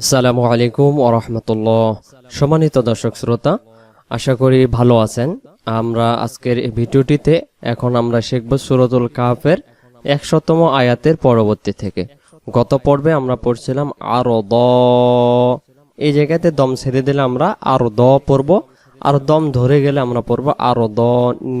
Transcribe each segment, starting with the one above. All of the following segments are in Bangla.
আসসালামু আলাইকুম ওরহমতুল্লাহ। সম্মানিত দর্শক শ্রোতা, আশা করি ভালো আছেন। আমরা আজকের এই ভিডিওটিতে এখন আমরা শিখব সুরতুল কাফের একশতম আয়াতের পরবর্তী থেকে। গত পর্বে আমরা পড়ছিলাম আরও দ এই জায়গাতে দম ছেড়ে দিলে আমরা আরও দ পড়ব, আর দম ধরে গেলে আমরা পড়ব আরও দ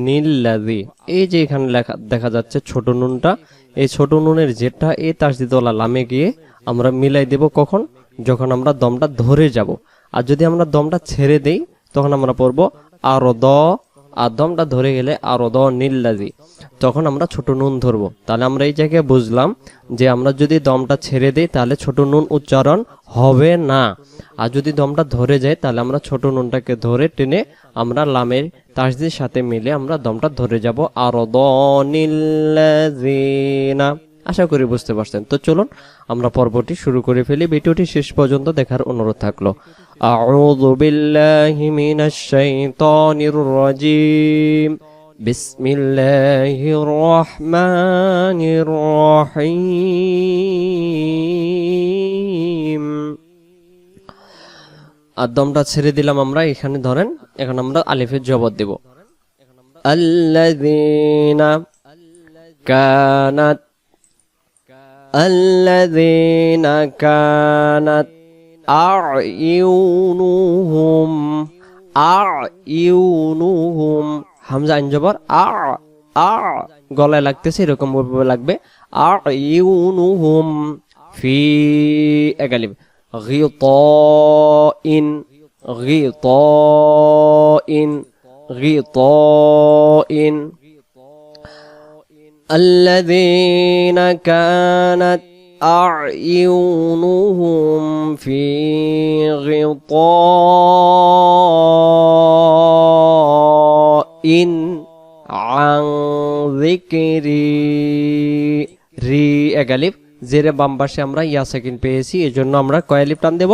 নীল্লাদি এই যে এখানে লেখা, দেখা যাচ্ছে ছোট নুনটা, এই ছোট নুনের জেটটা এই তাসদিদওয়ালা লামে গিয়ে আমরা মিলাই দেব কখন? যখন আমরা দমটা ধরে যাব, আর যদি আমরা দমটা ছেড়ে দেই, তখন আমরা পড়ব আরও দ আর দমটা ধরে গেলে আরও দ নীল্লাদি তখন আমরা ছোট নুন ধরবো। তাহলে আমরা এই জায়গায় বুঝলাম যে আমরা যদি দমটা ছেড়ে দিই, তাহলে ছোট নুন উচ্চারণ হবে না। আর যদি দমটা ধরে যায়, তাহলে আমরা ছোট নুনটাকে ধরে টেনে আমরা লামের তাসদির সাথে মিলে আমরা দমটা ধরে যাব আরও দ নীল্লাদিনা আশা করি বুঝতে পারছেন। তো চলুন, আমরা পর্বটি শুরু করে ফেলি। ভিডিওটি শেষ পর্যন্ত দেখার অনুরোধ থাকল। আউযু বিল্লাহি মিনাশ শাইতানির রাজিম। বিসমিল্লাহির রহমানির রহিম। আর ছেড়ে দিলাম আমরা। এখানে ধরেন, এখন আমরা আলিফের জবর দেব। আল্লাযীনা কানাত الذين كانت أعينهم أعينهم হামজা আইনজবর আ আ গলায় লাগতেছে এরকম ভাবে লাগবে আইউনুহুম ফি এগালিব غطاء غطاء غطاء الذين كانت أعينهم في غطاء عن ذكري রি এগালিফ জেরে বাম পাশে আমরা ইয়া সেকেন্ড পেয়েছি এই জন্য আমরা কয়ালিফ টান দেব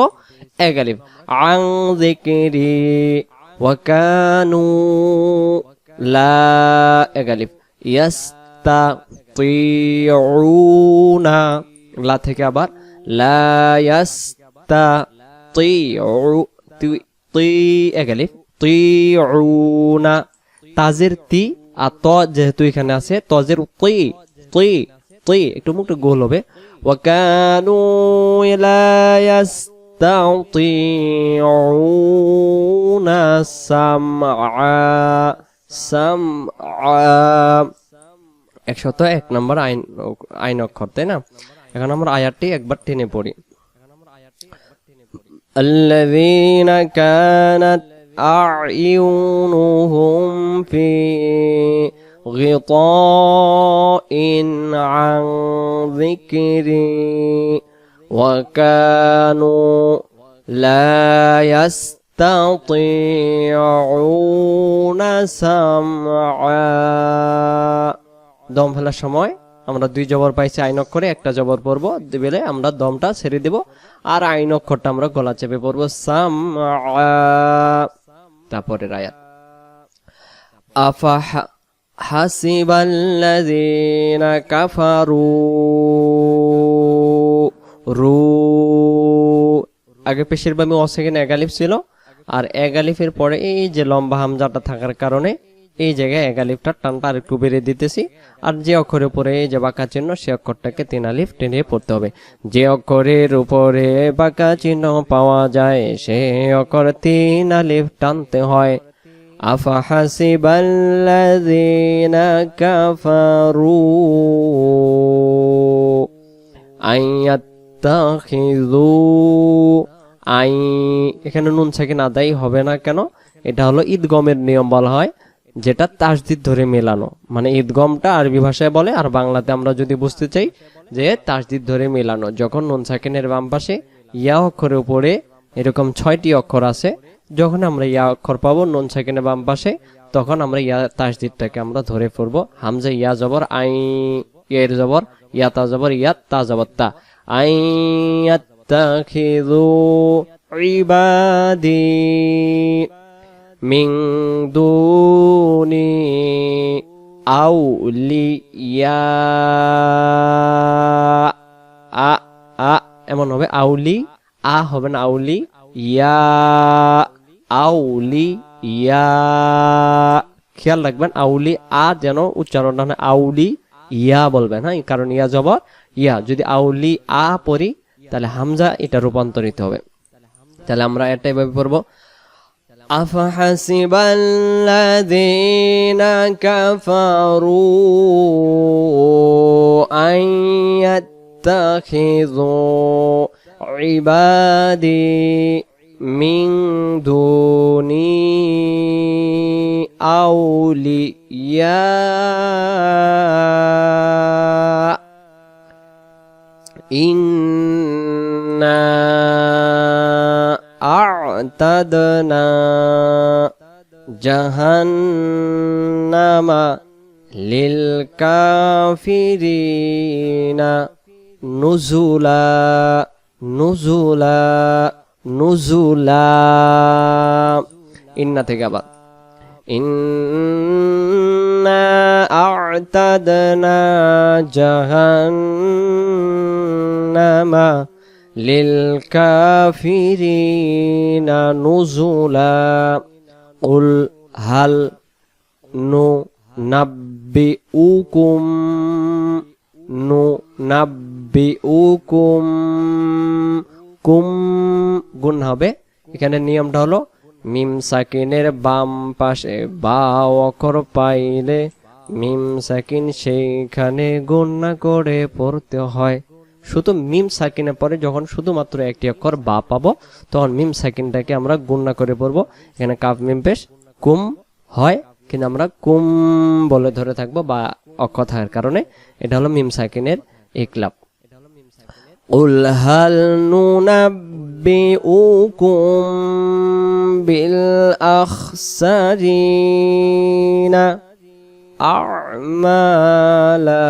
এগালিফ আং যিকরি ওয়াকানু লা এগালিফ ইয়াস ইয়াস্তাতিউনা। লা থেকে আবার, লা ইয়াস্তাতিউ তি এগালিফ তিউনা। তাজের তি আর ত যেহেতু এখানে আছে, তজের তি তি তি, একটু মুখটা গোল হবে। ওয়াকানু লা ইয়াস্তাতিউনা সামআ সামআ। একশত এক নম্বর আইন আইন অক্ষর তাই না এখন আমরা আয়াতটি একবার টেনে পড়ি الذين كانت أعينهم في غطاء عن ذكري وكانوا لا يستطيعون سمعا দম ফেলার সময় আমরা দুই জবর পাইছি আইন অক্ষরে একটা জবর পড়ব দিবেলে আমরা দমটা ছেড়ে দিব। আর আইন অক্ষরটা আমরা গলা চেপে পড়ব সাম তারপরে রায়াত আফা কাফারু, রু, আগে পেশের বামে অসেকেন্ড এগালিফ ছিল, আর এগালিফের পরে এই যে লম্বা হামজাটা থাকার কারণে এই জায়গায় এক আলিফটা টানটা আর একটু বেড়ে দিতেছি। আর যে অক্ষরের উপরে যে বাঁকা চিহ্ন, সে অক্ষরটাকে তিন আলিফ টেনে পড়তে হবে। যে অক্ষরের উপরে বাঁকা চিহ্ন পাওয়া যায়, সে অক্ষর তিন আলিফ টানতে হয়। আই, এখানে নুন সাকিন আদায় হবে না কেন? এটা হলো ঈদগমের নিয়ম বলা হয়। যেটা তাসদিদ ধরে মেলানো। মানে ঈদগমটা আরবি ভাষায় বলে, আর বাংলাতে আমরা যদি বুঝতে চাই যে তাসদিদ ধরে মেলানো, যখন নুন সাকিনের বাম পাশে ইয়া অক্ষরের উপরে এরকম ছয়টি অক্ষর আছে, যখন আমরা ইয়া অক্ষর পাবো নুন সাকিনের বাম পাশে, তখন আমরা ইয়া তাসদিদটাকে আমরা ধরে পড়ব। হামজা ইয়া জবর, আই এর জবর, ইয়া তা জবর, ইয়া তা জবর তা। আই ইয়াত্তাখিযু ইবাদি। মিং দুনি আউলিয়া। আ আ, এমন হবে, আউলি। আ হবে না, আউলি। ইয়া আউলি ইয়া খেয়াল রাখবেন, আউলি, আ যেন উচ্চারণ না আউলি, ইয়া বলবেন হ্যাঁ কারণ ইয়া জবর, ইয়া। যদি আউলি, আ পড়ি, তাহলে হামজা এটা রূপান্তরিত হবে। তাহলে আমরা এটা এভাবে পড়ব أفحسب الذين كفروا أن يتخذوا عبادي من دوني أولياء. إنا أعتدنا جهنم للكافرين نزلا نزلا نزلا إن تجابت إنا أعتدنا جهنم للكافرين نزلا قل هل ننبئكم ننبئكم কুম গুণ হবে এখানে নিয়মটা হলো মিম সাকিনের বাম পাশে বা অক্ষর পাইলে মিম সাকিন সেইখানে গণনা করে পড়তে হয় শুধু মিম সাকিনে পরে যখন শুধুমাত্র একটি অক্ষর বা পাবো তখন মিম সাকিনটাকে আমরা গুণনা করে পড়বো এখানে কাফ মিম পেশ কুম হয় কিন্তু আমরা কুম বলে ধরে থাকবো বা অক্ষর থাকার কারণে এটা হলো মিম সাকিনের ইকলাব قل هل ننبئكم بالأخسرين أعمالا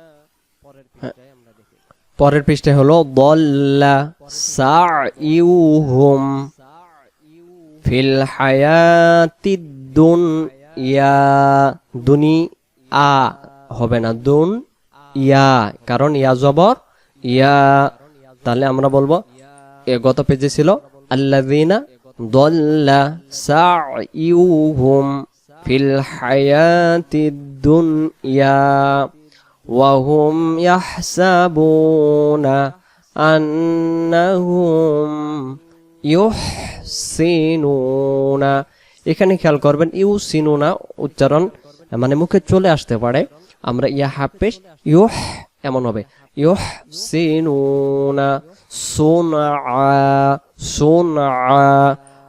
পরের পৃষ্ঠায় হলো, দল্লা সাইউহুম ফিল হায়াতিদ দুনিয়া। দুনি আ হবে না দুন ইয়া কারণ ইয়া জবর, ইয়া। তাহলে আমরা বলব, এ গত পেজে ছিল, আল্লাযীনা দল্লা সাইউহুম ফিল হায়াতিদ দুনিয়া। وهم يحسبون أنهم يحسنون এখানে খেয়াল করবেন ইউসিনুনা উচ্চারণ মানে মুখে চলে আসতে পারে আমরা ইয়া হাফেশ ইউহ এমন হবে ইউহ সিনুনা সোনা সোনা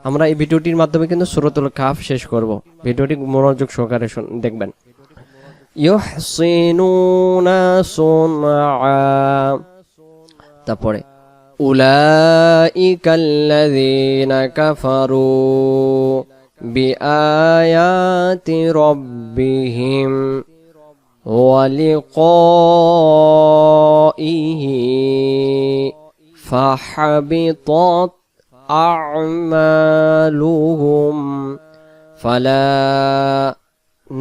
আমরা এই ভিডিওটির মাধ্যমে কিন্তু সুরতুল কাফ শেষ করব ভিডিওটি মনোযোগ সহকারে শুন- দেখবেন ইউহসিনুনা সোনা তারপরে أولئك الذين كفروا بآيات ربهم ولقائه فحبطت أعمالهم فلا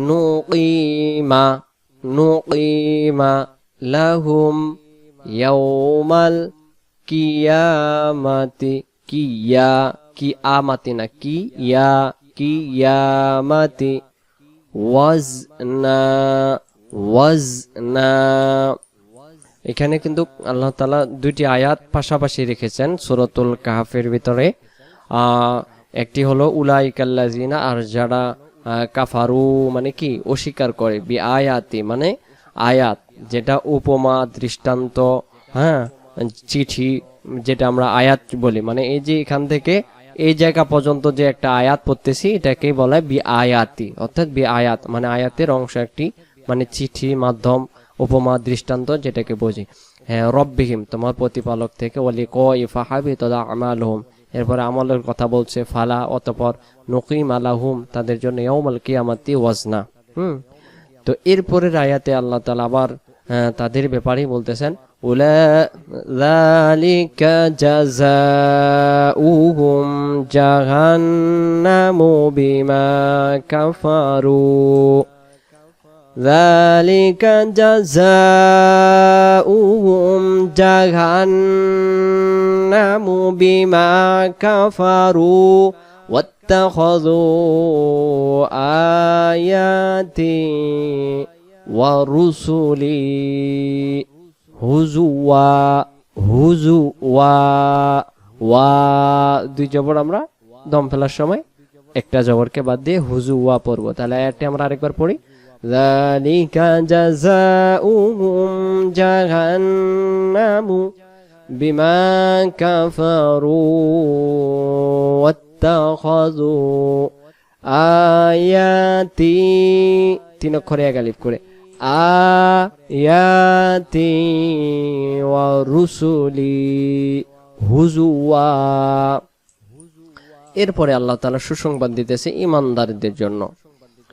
নুকিমা নুকিমা লাহুম ইয়াউমাল কিয়ামাতি কিয়া কিয়ামাতি না কিয়া কিয়ামাতি ওয়াজনা ওয়াজনা এখানে কিন্তু আল্লাহ তালা দুইটি আয়াত পাশাপাশি রেখেছেন সুরতুল কাহাফের ভিতরে। একটি হলো উলাইকাল্লাজিনা আর যারা কাফারু মানে কি? অস্বীকার করে। বি আয়াতি মানে আয়াত, যেটা উপমা, দৃষ্টান্ত হ্যাঁ চিঠি, যেটা আমরা আয়াত বলি। মানে এই যে এখান থেকে এই জায়গা পর্যন্ত যে একটা আয়াত পড়তেছি এটাকে বলা হয় বি আয়াতি অর্থাৎ বি আয়াত মানে আয়াতের অংশ একটি মানে চিঠি, মাধ্যম, উপমা, দৃষ্টান্ত, যেটাকে বোঝে। হ্যাঁ রব্বিহিম, তোমার প্রতিপালক থেকে ওলি ক ইফাহাবি তদা আমালহম। এরপরে আমলের কথা বলছে ফালা অতপর নকিম আলাহুম তাদের জন্য ইয়াউমাল কিয়ামাতি ওয়াজনা হুম তো এরপরের আয়াতে আল্লাহ তাআলা আবার আহ, তাদের ব্যাপারেই বলতেছেন উলা যালিকা জাযাউহুম জাহান্নামু বিমা কাফারু ذلك جزاؤهم جهنم بما كفروا واتخذوا آياتي ورسلي হুজুয়া হুজুয়া ওয়া দুই জবর আমরা দম ফেলার সময় একটা জবরকে বাদ দিয়ে হুজুয়া পড়বো তাহলে আয়াতটি আমরা আরেকবার পড়ি ذلك جزاؤهم جهنم بما كفروا واتخذوا আয়াতি তিন অক্ষরে এক আলিফ করে আয়াতি ওয়া রুসুলি হুজুয়া এরপরে আল্লাহ তাআলা সুসংবাদ দিতেছে ইমানদারদের জন্য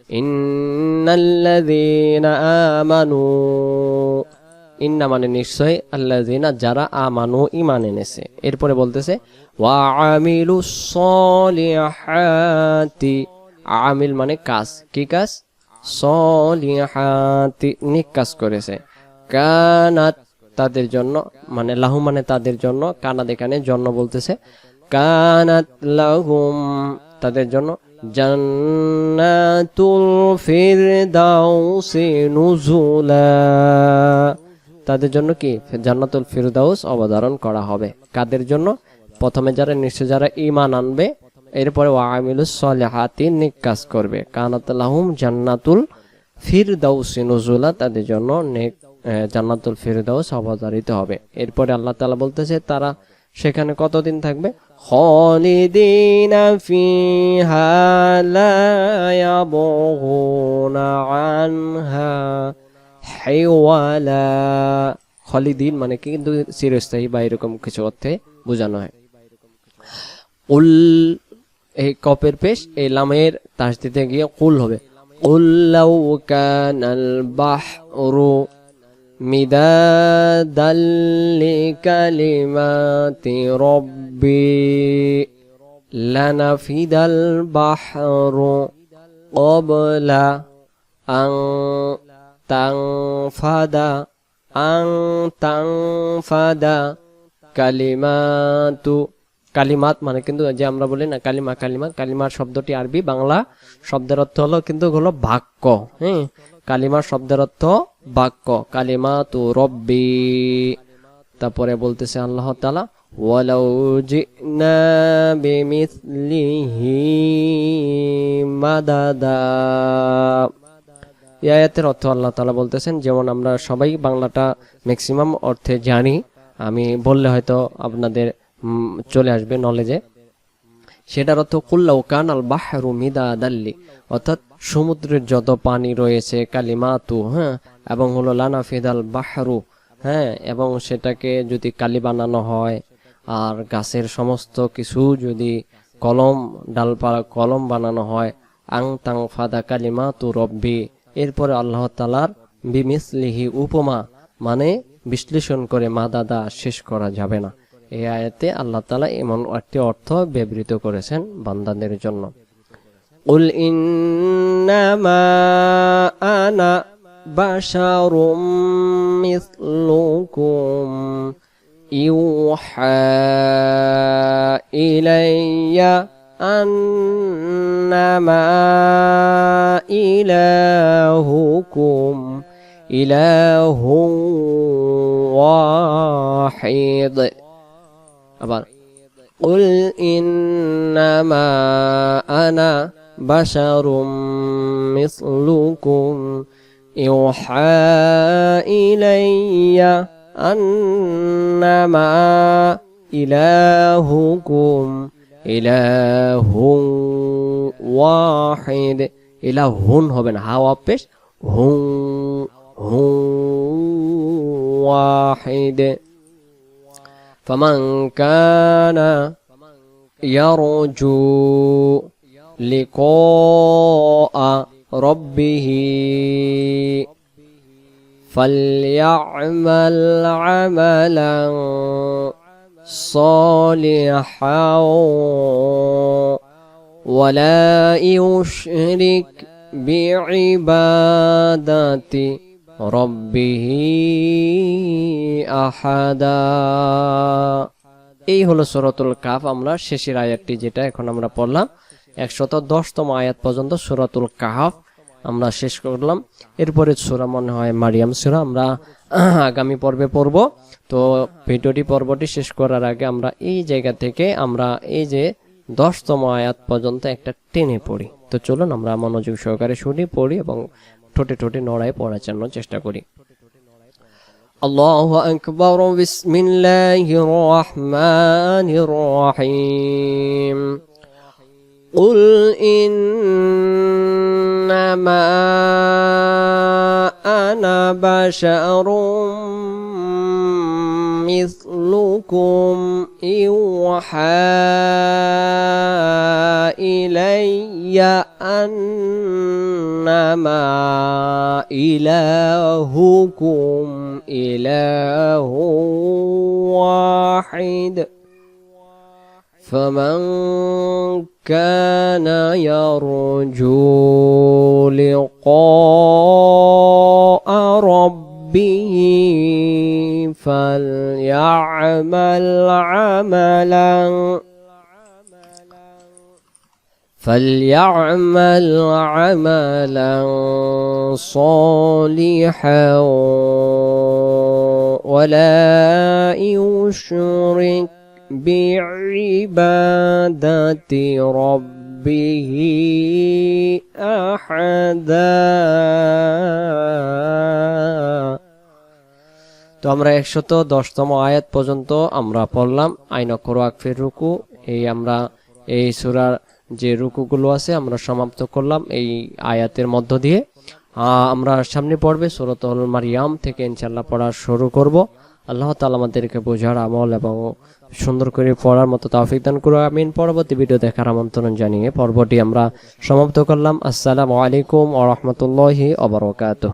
ইন্নাল্লাযীনা আমানু ইন্না মানে নিশ্চয় আল্লাযীনা যারা আ আমানু, ঈমান এনেছে। এরপরে বলতেছে ওয়া আমিলুস সলিহাতি। আমিল মানে কাজ। কি কাজ? সলিহাতি, নিক কাজ করেছে। কানাত তাদের জন্য মানে লাহু মানে তাদের জন্য, কানাত এখানে জন্য বলতেছে, কানাত লাহুম। তাদের জন্য, জান্নাতুল ফিরদাউসি নুজুলা। তাদের জন্য কি জান্নাতুল ফিরদাউস অবধারণ করা হবে? কাদের জন্য? প্রথমে যারা, নিশ্চয় যারা ইমান আনবে, এরপরে নেক কাজ করবে। কানাত লাহুম জান্নাতুল ফিরদাউসি তাদের জন্য জান্নাতুল ফিরদাউস অবধারিত হবে। এরপরে আল্লাহ তাআলা বলতেছে, তারা সেখানে কতদিন থাকবে? ইয়াবগুনা আনহা। হাইওয়ালা খালিদিন মানে কি কিন্তু চিরস্থায়ী বা এরকম কিছু অর্থে বোঝানো হয় উল এই কপের পেশ এই লামের তাস দিতে গিয়ে কুল হবে قل لو كان البحر مدادا لكلمات ربي لنفد البحر قبل أن তাংফাদা আং তাংফাদা কালিমাতু, কালিমাত মানে কিন্তু যে আমরা বলি না কালিমা কালিমা কালিমার শব্দটি আরবি, বাংলা শব্দের অর্থ হলো কিন্তু হলো বাক্য হ্যাঁ কালিমার শব্দের অর্থ বাক্য কালিমা তু রব্বি। তারপরে বলতেছে আল্লাহ তালা ওয়ালাউ মাদাদা। এই আয়াতের অর্থ আল্লাহ তালা বলতেছেন, যেমন আমরা সবাই বাংলাটা ম্যাক্সিমাম অর্থে জানি, আমি বললে হয়তো আপনাদের চলে আসবে নলেজে সেটার অর্থ কুল্লাউ কান আল বাহরু মিদা দাল্লি অর্থাৎ সমুদ্রের যত পানি রয়েছে, কালিমাতু হ্যাঁ এবং হলো লানা ফিদাল বাহরু হ্যাঁ এবং সেটাকে যদি কালি বানানো হয়, আর গাছের সমস্ত কিছু যদি কলম, ডালপালা কলম বানানো হয়, আং তাং ফাদা কালিমা তু রব্বি এরপরে আল্লাহ তালার বিমিসলিহি উপমা মানে বিশ্লেষণ করে মা দাদা শেষ করা যাবে না এই আয়াতে আল্লাহ তালা এমন একটি অর্থ ব্যবহৃত করেছেন বান্দাদের জন্য قل إنما أنا بشر مثلكم يوحى إلي أنما إلهكم إله واحد. أبار قل إنما أنا بشر مثلكم. يوحى إلي أنما إلهكم إله واحد. إله هو بن هاو بيش هن الوحيد فمن كان يرجو لقاء ربه فليعمل عملا صالحا ولا يشرك بعبادته রব্বিহ আহাদা। এই হলো সুরাতুল কাফ আমরা শেষের আয়াতটি যেটা এখন আমরা পড়লাম একশত দশতম আয়াত পর্যন্ত সুরাতুল কাহাফ আমরা শেষ করলাম। এরপরে সুরা মনে হয় মারিয়াম সুরা আমরা আগামী পর্বে পড়ব। তো ভিডিওটি পর্বটি শেষ করার আগে আমরা এই জায়গা থেকে আমরা এই যে দশতম আয়াত পর্যন্ত একটা টেনে পড়ি। তো চলুন আমরা মনোযোগ সহকারে শুনি, পড়ি এবং ঠোঁটে ঠোঁটে নড়ায় পড়ার জন্য চেষ্টা করি الله أكبر بسم الله الرحمن الرحيم قل إنما أنا بشر مثلكم يوحى إلي أنما إلهكم إله واحد. فمن كان يرجو لقاء فليعمل عملا. فليعمل عملا صالحا ولا يشرك بعبادة ربه أحدا. আমরা একশত দশতম আয়াত পর্যন্ত আমরা পড়লাম। আইন করো আকফের রুকু। এই আমরা এই সুরার যে রুকুগুলো আছে আমরা সমাপ্ত করলাম এই আয়াতের মধ্য দিয়ে। আমরা সামনে পড়বে সুরতুল মারিয়াম থেকে ইনশাল্লাহ পড়া শুরু করব। আল্লাহ তালা আমাদেরকে বোঝার আমল এবং সুন্দর করে পড়ার মতো তৌফিক দান করো আমিন। পরবর্তী ভিডিও দেখার আমন্ত্রণ জানিয়ে পর্বটি আমরা সমাপ্ত করলাম। আসসালামু আলাইকুম ওয়া রাহমাতুল্লাহি ওয়া বারাকাতুহু।